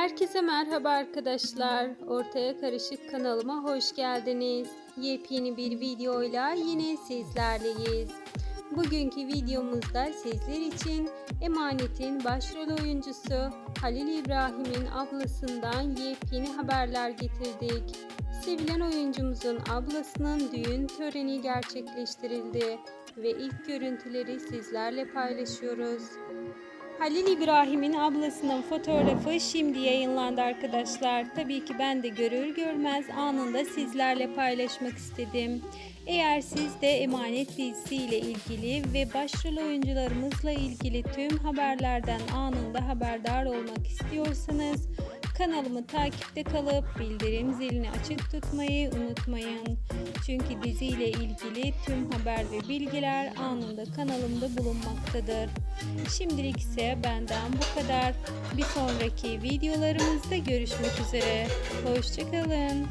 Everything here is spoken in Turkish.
Herkese merhaba arkadaşlar. Ortaya Karışık kanalıma hoş geldiniz. Yepyeni bir videoyla yine sizlerleyiz. Bugünkü videomuzda sizler için Emanet'in başrol oyuncusu Halil İbrahim'in ablasından yepyeni haberler getirdik. Sevilen oyuncumuzun ablasının düğün töreni gerçekleştirildi ve ilk görüntüleri sizlerle paylaşıyoruz. Halil İbrahim'in ablasının fotoğrafı şimdi yayınlandı arkadaşlar. Tabii ki ben de görür görmez anında sizlerle paylaşmak istedim. Eğer siz de Emanet dizisi ile ilgili ve başrol oyuncularımızla ilgili tüm haberlerden anında haberdar olmak istiyorsanız kanalımı takipte kalıp bildirim zilini açık tutmayı unutmayın. Çünkü diziyle ilgili tüm haber ve bilgiler anında kanalımda bulunmaktadır. Şimdilik ise benden bu kadar. Bir sonraki videolarımızda görüşmek üzere. Hoşçakalın.